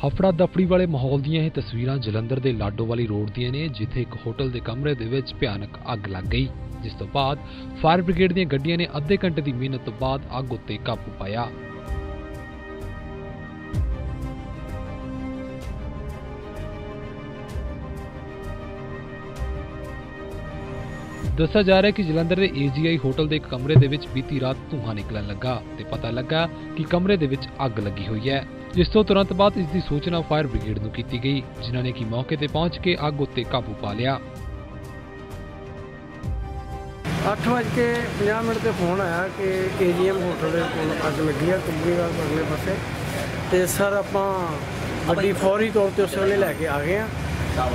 ਹਫੜਾ ਦਫੜੀ ਵਾਲੇ ਮਾਹੌਲ ਦੀਆਂ ਇਹ ਤਸਵੀਰਾਂ ਜਲੰਧਰ ਦੇ ਲਾਡੋ ਵਾਲੀ ਰੋਡ ਦੀਆਂ ਨੇ, ਜਿੱਥੇ ਇੱਕ ਹੋਟਲ ਦੇ ਕਮਰੇ ਦੇ ਵਿੱਚ ਭਿਆਨਕ ਅੱਗ ਲੱਗ ਗਈ, ਜਿਸ ਤੋਂ ਬਾਅਦ ਫਾਇਰ ਬ੍ਰਿਗੇਡ ਦੀਆਂ ਗੱਡੀਆਂ ਨੇ ਅੱਧੇ ਘੰਟੇ ਦੀ ਮਿਹਨਤ ਤੋਂ ਬਾਅਦ ਅੱਗ ਉੱਤੇ ਕਾਬੂ ਪਾਇਆ। ਦੱਸਿਆ ਜਾ ਰਿਹਾ ਹੈ ਕਿ ਜਲੰਧਰ ਦੇ ਏਜੀਆਈ ਹੋਟਲ ਦੇ ਇੱਕ ਕਮਰੇ ਦੇ ਵਿੱਚ ਬੀਤੀ ਰਾਤ ਧੂੰਆਂ ਨਿਕਲਣ ਲੱਗਾ ਤੇ ਪਤਾ ਲੱਗਾ ਕਿ ਕਮਰੇ ਦੇ ਵਿੱਚ ਅੱਗ ਲੱਗੀ ਹੋਈ ਹੈ। ਜਿਸ ਤੋਂ ਤੁਰੰਤ ਬਾਅਦ ਇਸ ਦੀ ਸੂਚਨਾ ਫਾਇਰ ਬ੍ਰਿਗੇਡ ਨੂੰ ਕੀਤੀ ਗਈ, ਜਿਨ੍ਹਾਂ ਨੇ ਕਿ ਮੌਕੇ ਤੇ ਪਹੁੰਚ ਕੇ ਅੱਗ ਉੱਤੇ ਕਾਬੂ ਪਾ ਲਿਆ। ਅੱਠ ਵੱਜ ਕੇ 50 ਮਿੰਟ ਤੇ ਫੋਨ ਆਇਆ ਕਿ ਏਜੀਐਮ ਹੋਟਲ ਦੇ ਕੋਲ ਅੱਗ ਲੱਗੀ ਆ ਕੁੰਬੀਵਾਲ ਪਰਲੇ ਪਾਸੇ। ਤੇ ਸਰ, ਆਪਾਂ ਗੱਡੀ ਫੌਰੀ ਤੌਰ ਤੇ ਉਸ ਵੇਲੇ ਲੈ ਕੇ ਆ ਗਏ ਆ।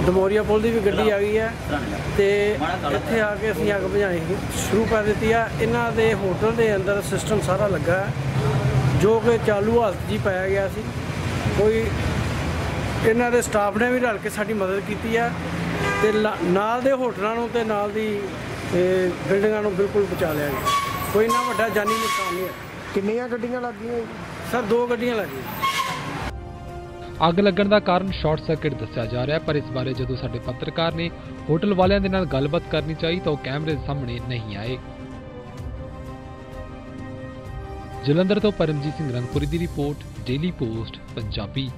ਦਮੋਰੀਆ ਪੁਲ ਦੀ ਵੀ ਗੱਡੀ ਆ ਗਈ ਹੈ ਤੇ ਇੱਥੇ ਆ ਕੇ ਅਸੀਂ ਅੱਗ ਬੁਝਾਉਣੀ ਸ਼ੁਰੂ ਕਰ ਦਿੱਤੀ ਆ। ਇਹਨਾਂ ਦੇ ਹੋਟਲ ਦੇ ਅੰਦਰ ਸਿਸਟਮ ਸਾਰਾ ਲੱਗਾ। ਹੈ ਜੋ ਕਿ ਚਾਲੂ ਹਾਲਤ ਹੀ ਪਾਇਆ ਗਿਆ ਸੀ। ਕੋਈ ਇਹਨਾਂ ਦੇ ਸਟਾਫ ਨੇ ਵੀ ਰਲ ਕੇ ਸਾਡੀ ਮਦਦ ਕੀਤੀ ਆ ਤੇ ਲਾ- ਨਾਲ ਦੇ ਹੋਟਲਾਂ ਨੂੰ ਤੇ ਨਾਲ ਦੀ ਬਿਲਡਿੰਗਾਂ ਨੂੰ ਬਿਲਕੁਲ ਬਚਾ ਲਿਆ ਗਿਆ। ਕੋਈ ਨਾ ਵੱਡਾ ਜਾਨੀ ਨੁਕਸਾਨ ਨਹੀਂ ਹੈ ਕਿੰਨੀਆਂ ਗੱਡੀਆਂ ਲੱਗੀਆਂ ਜੀ? ਸਰ ਦੋ ਗੱਡੀਆਂ ਲੱਗੀਆਂ। ਅੱਗ ਲੱਗਣ ਦਾ ਕਾਰਨ ਸ਼ਾਰਟ ਸਰਕਟ ਦੱਸਿਆ ਜਾ ਰਿਹਾ ਪਰ ਇਸ ਬਾਰੇ ਜਦੋਂ ਸਾਡੇ ਪੱਤਰਕਾਰ ਨੇ ਹੋਟਲ ਵਾਲਿਆਂ ਦੇ ਨਾਲ ਗੱਲਬਾਤ ਕਰਨੀ ਚਾਹੀ ਤਾਂ ਉਹ ਕੈਮਰੇ ਦੇ ਸਾਹਮਣੇ ਨਹੀਂ ਆਏ। ਜਲੰਧਰ ਤੋਂ ਪਰਮਜੀਤ ਸਿੰਘ ਰੰਗਪੁਰੀ ਦੀ ਰਿਪੋਰਟ ਡੇਲੀ ਪੋਸਟ ਪੰਜਾਬੀ।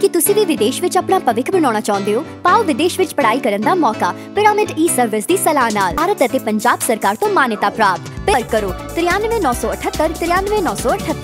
ਕੀ ਤੁਸੀਂ ਵੀ ਵਿਦੇਸ਼ ਵਿੱਚ ਆਪਣਾ ਭਵਿੱਖ ਬਣਾਉਣਾ ਚਾਹੁੰਦੇ ਹੋ? ਪਾਓ ਵਿਦੇਸ਼ ਵਿੱਚ ਪੜ੍ਹਾਈ ਕਰਨ ਦਾ ਮੌਕਾ, ਪਿਰਾਮਿਡ ਈ ਸਰਵਿਸ ਦੀ ਸਲਾਹ ਨਾਲ। ਭਾਰਤ ਅਤੇ ਪੰਜਾਬ ਸਰਕਾਰ ਤੋਂ ਮਾਨਤਾ ਪ੍ਰਾਪਤ। ਪਰ ਕਰੋ 93978 93978